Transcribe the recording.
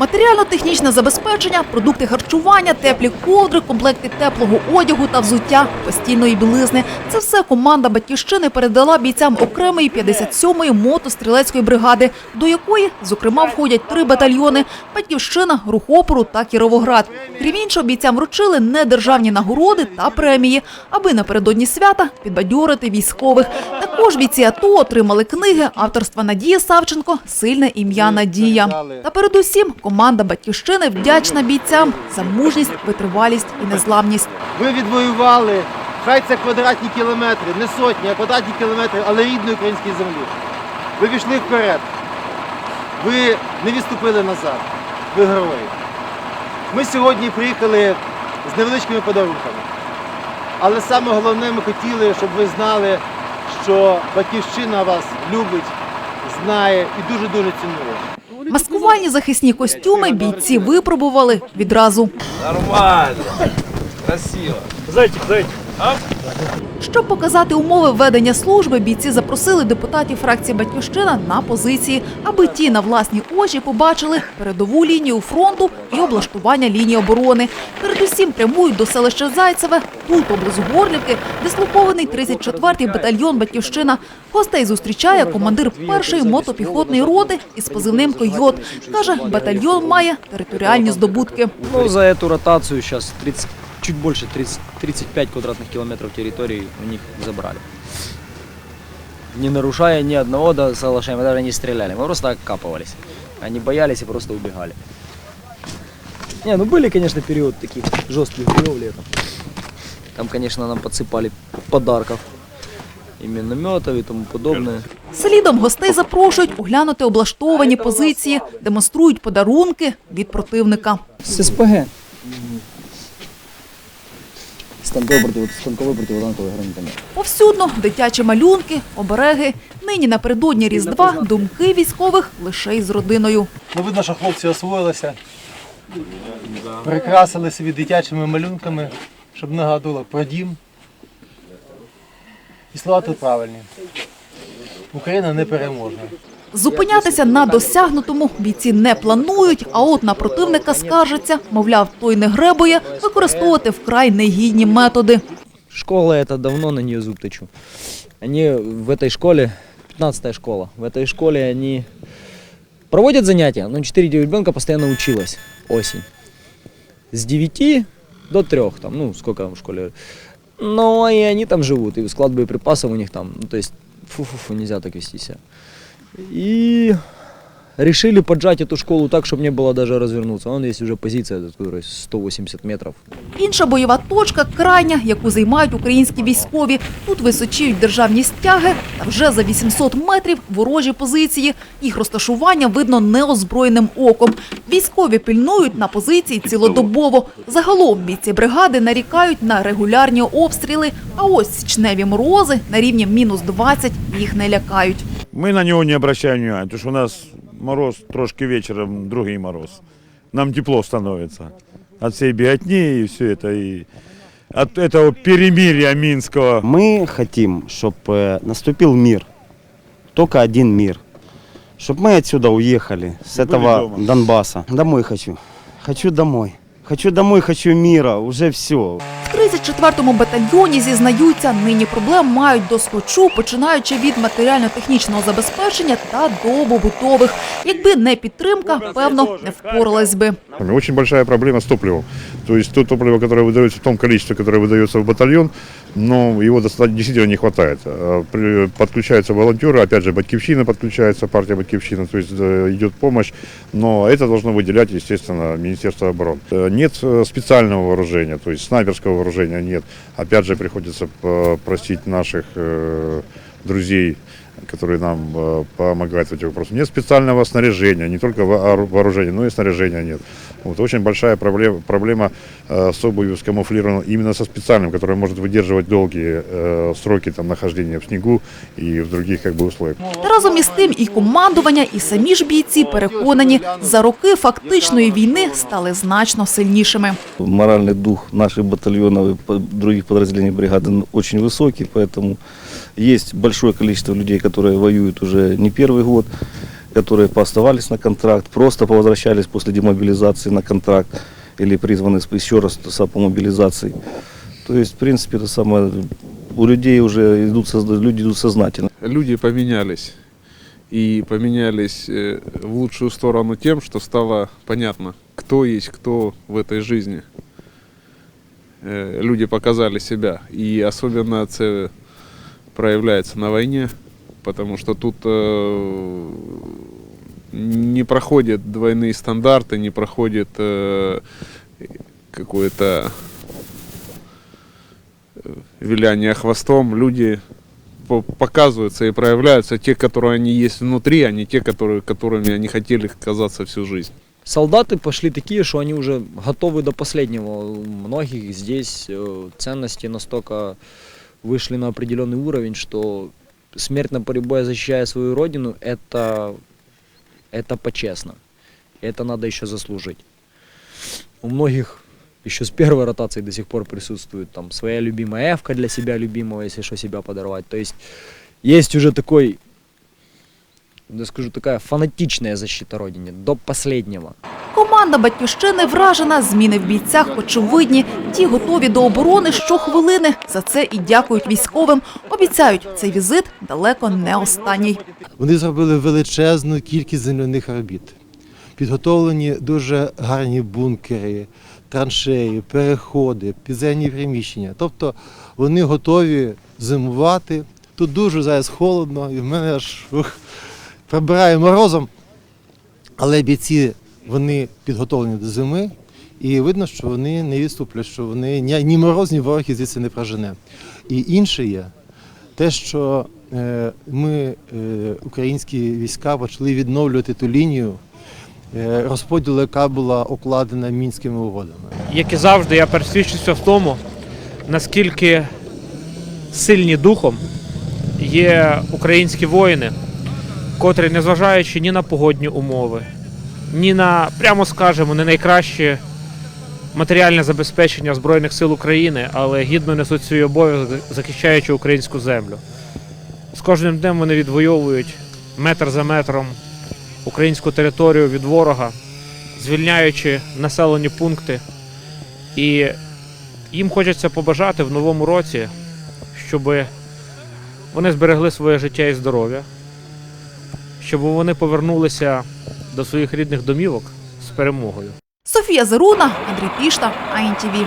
Матеріально-технічне забезпечення, продукти харчування, теплі ковдри, комплекти теплого одягу та взуття, постільної білизни. Це все команда батьківщини передала бійцям окремої 57-ї мотострілецької бригади, до якої, зокрема, входять три батальйони: батьківщина, рух опору та Кіровоград. Крім іншого, бійцям вручили недержавні нагороди та премії, аби напередодні свята підбадьорити військових. Також бійці АТО отримали книги авторства Надії Савченко Сильне ім'я Надія. Та передусім команда батьківщини вдячна бійцям за мужність, витривалість і незламність. Ви відвоювали, хай це квадратні кілометри, не сотні, а квадратні кілометри, але рідної української землі. Ви пішли вперед. Ви не відступили назад. Ви герої. Ми сьогодні приїхали з невеличкими подарунками. Але саме головне, ми хотіли, щоб ви знали, що батьківщина вас любить, знає і дуже-дуже цінує. Маскувальні захисні костюми бійці випробували відразу. Нормально. Красиво. Зайчик, зайчик. Щоб показати умови ведення служби, бійці запросили депутатів фракції Батьківщина на позиції, аби ті на власні очі побачили передову лінію фронту і облаштування лінії оборони. Передусім прямують до селища Зайцеве. Тут поблизу Горлівки дислокований 34-й батальйон Батьківщина. Гостей зустрічає командир першої мотопіхотної роти із позивним Койот. Каже, батальйон має територіальні здобутки. Ну, за эту ротацию сейчас 30, чуть больше 30, 35 квадратных километров территории у них забрали. Не нарушая ни одного до соглашения, мы даже не стреляли, мы просто окапывались. Они боялись и просто убегали. Не, ну были, конечно, период таких жестких боев летом. Там, конечно, нам подсыпали подарков. И минометов и тому подобное. Слідом гостей запрошують оглянути облаштовані позиції, демонструють подарунки від противника. С СПГ. Станковый, против, станковый противотанковый гранатомет. Повсюдно дитячі малюнки, обереги. Нині напередодні Різдва думки військових лише із родиною. Ну, видно, що хлопці освоїлися, прикрасили собі дитячими малюнками, щоб нагадувало про дім. І слова тут правильні. Україна не переможна. Зупинятися на досягнутому бійці не планують, а от на противника скаржаться, мовляв, той не гребує використовувати вкрай негідні методи. Школа это давно на нее зуб точу. Они в этой школе, 15 школа, в этой школе они проводят занятия, но 4 ребенка постоянно училась осень. С 9 до 3, там, ну, сколько там в школе. Но и они там живут, и склад боеприпасов у них там, ну, то есть, фу-фу-фу, нельзя так вести себя. И решили поджать эту школу так, чтобы не было даже развернуться. Вон есть уже позиция, которая 180 метров. Інша бойова точка крайня, яку займають українські військові. Тут височіють державні стяги, та вже за 800 метрів ворожі позиції. Їх розташування видно неозброєним оком. Військові пільнують на позиції цілодобово. Загалом бійці бригади нарікають на регулярні обстріли. А ось січневі морози на рівні мінус 20 їх не лякають. Мы на него не обращаем внимания, потому что у нас мороз трошки вечером, другий мороз. Нам тепло становится от всей биотни и все это, и от этого перемирия Минского. Мы хотим, чтобы наступил мир. Только один мир. Чтобы мы отсюда уехали, с этого. Донбасса. Домой хочу. Хочу домой. Хочу домой, хочу мира. Уже все. В 34-му батальйоні зізнаються, нині проблем мають до схочу, починаючи від матеріально-технічного забезпечення та до побутових. Якби не підтримка, певно, не впоралась би. Очень большая проблема з топливом. То есть то топливо, которое выдается в том количестве, которое выдается в батальон, но его достаточно действительно не хватает. А, при- Подключаются волонтеры, опять же, Батьковщина подключается, партия Батьковщина, то есть э, идет помощь, но это должно выделять, естественно, Министерство обороны. Э, Нет э, специального вооружения, то есть снайперского вооружения нет. Опять же, приходится э, просить наших э, друзей, которые нам э, помогают в этих вопросах. Нет специального снаряжения, не только воору- вооружения, но и снаряжения нет. Вот, очень большая проблема, проблема э, с обувью скамуфлированной именно со специальным, которая может выдерживать долгие э, сроки там, нахождения в снегу и в других как бы, условиях. Та разом із тим і командування, і самі ж бійці переконані, за роки фактичної війни стали значно сильнішими. моральный дух наших батальонов и по- других подразделений бригады н- очень высокий, поэтому есть большое количество людей, которые воюют уже не первый год. которые пооставались на контракт, просто повозвращались после демобилизации на контракт или призваны еще раз по мобилизации. То есть, в принципе, это самое, у людей уже идут, люди идут сознательно. люди поменялись. И поменялись э, в лучшую сторону тем, что стало понятно, кто есть кто в этой жизни. Э, Люди показали себя. И особенно это проявляется на войне, потому что тут э, не проходят двойные стандарты, не проходит э, какое-то э, виляние хвостом. Люди по- показываются и проявляются те, которые они есть внутри, а не те, которые, которыми они хотели казаться всю жизнь. Солдаты пошли такие, что они уже готовы до последнего. У многих здесь э, ценности настолько вышли на определенный уровень, что поле боя, защищая свою родину, это, это почестно. Это надо еще заслужить. У многих еще с первой ротации до сих пор присутствует там своя любимая эвка для себя любимого, если что себя подорвать. То есть есть уже такой, я скажу, такая фанатичная защита родине до последнего. Команда батьківщини вражена. Зміни в бійцях очевидні. Ті готові до оборони щохвилини. За це і дякують військовим. Обіцяють, цей візит далеко не останній. Вони зробили величезну кількість земляних робіт. Підготовлені дуже гарні бункери, траншеї, переходи, підземні приміщення. Тобто вони готові зимувати. Тут дуже зараз холодно, і в мене аж ух, пробирає морозом. Але бійці вони підготовлені до зими, і видно, що вони не відступлять, що вони ні, мороз, ні ворог звідси не прожене. І інше є те, що е, ми, е, українські війська, почали відновлювати ту лінію е, розподілу, яка була окладена мінськими угодами. як і завжди, я пересвідчився в тому, наскільки сильні духом є українські воїни, котрі, незважаючи ні на погодні умови, ні на, прямо скажемо, не найкраще матеріальне забезпечення Збройних сил України, але гідно несуть свій обов'язок, захищаючи українську землю. З кожним днем вони відвоюють метр за метром українську територію від ворога, звільняючи населені пункти. І їм хочеться побажати в новому році, щоб вони зберегли своє життя і здоров'я, щоб вони повернулися до своїх рідних домівок з перемогою. Софія Заруна, Андрій Пішта, АНТВ.